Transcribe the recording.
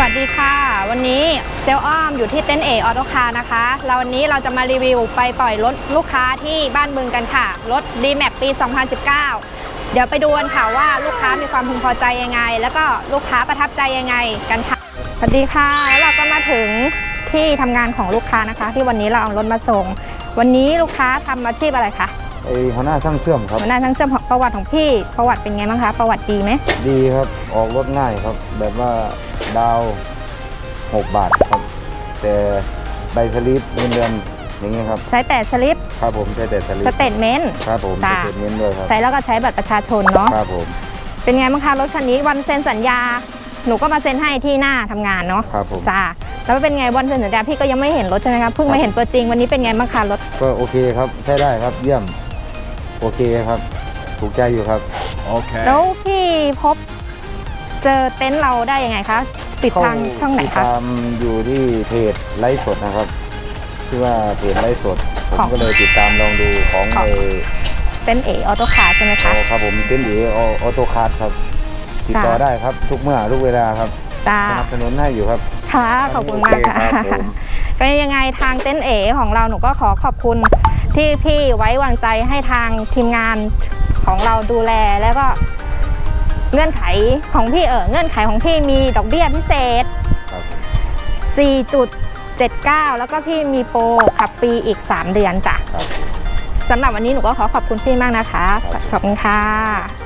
วัสดีค่ะ วันนี้เซลอ้อมอยู่ที่เต็นท์เอออโตคาร์นะคะ เราวันนี้เราจะมารีวิวไปปล่อยรถลูกค้าที่บ้านบึงกันค่ะ รถ d m a x ปี 2019 เดี๋ยวไปดูกันค่ะว่าลูกค้ามีความพึงพอใจยังไง แล้วก็ลูกค้าประทับใจยังไงกันค่ะ สวัสดีค่ะ แล้วเราก็มาถึงที่ทำงานของลูกค้านะคะ ที่วันนี้เราเอารถมาส่ง วันนี้ลูกค้าทำอาชีพอะไรคะไอหัวหน้าช่างเชื่อมครับ หัวหน้าทั้งเชื่อมประวัติของพี่ ประวัติเป็นไงบ้างคะ ประวัติดีไหม ดีครับ ออกรถง่ายครับ แบบว่า ดาว 6 บาทครับ แต่ใบสลิปเงินเดือนอย่างเงี้ยครับ ใช้แต่สลิป ครับผมใช้แต่สลิปสเตทเมนต์ ครับผมจ้ะสเตทเมนต์ด้วยครับ ใช้แล้วก็ใช้บัตรประชาชนเนาะ ครับผม เป็นไงบ้างคะรถคันนี้วันเซ็นสัญญา หนูก็มาเซ็นให้ที่หน้าทำงานเนาะครับผม จ้าแล้วเป็นไงวันเซ็นสัญญาพี่ก็ยังไม่เห็นรถใช่ไหมคะเพิ่งมาเห็นตัวจริงวันนี้เป็นไงบ้างคะรถก็โอเคครับ ใช้ได้ครับเยี่ยม โอเคครับ ถูกใจอยู่ครับ แล้วพี่พบเจอเต็นท์เราได้ยังไงคะ ติดทางช่องไหนติดคะ ตามอยู่ที่เพจไลฟ์สดนะครับชื่อว่าเพจไลฟ์สด ผขอมง ก็เลยติดตามลองดูของของไอเต็นท์เอออโตคาร์ใช่ไหมคะอ๋อครับผมเต้นเอออโตคาร์ครับ ติดต่อจ้ะ ได้ครับทุกเมื่อทุกเวลาครับจ้า สนับสนุนให้อยู่ครับ ค่ะ ขอบคุณมากค่ะโอเคครับผม ก็ยังไงทางเต็นท์เอของเราหนูก็ขอขอบคุณที่พี่ไว้วางใจให้ทางทีมงานของเราดูแลแล้วก็ เงื่อนไขของพี่เออเงื่อนไขของพี่มีดอกเบี้ยพิเศษ ครับผม4.79 แล้วก็พี่มีโปรขับฟรีอีก 3 เดือนจ้ะครับ สำหรับวันนี้หนูก็ขอขอบคุณพี่มากนะคะครับขอบคุณค่ะ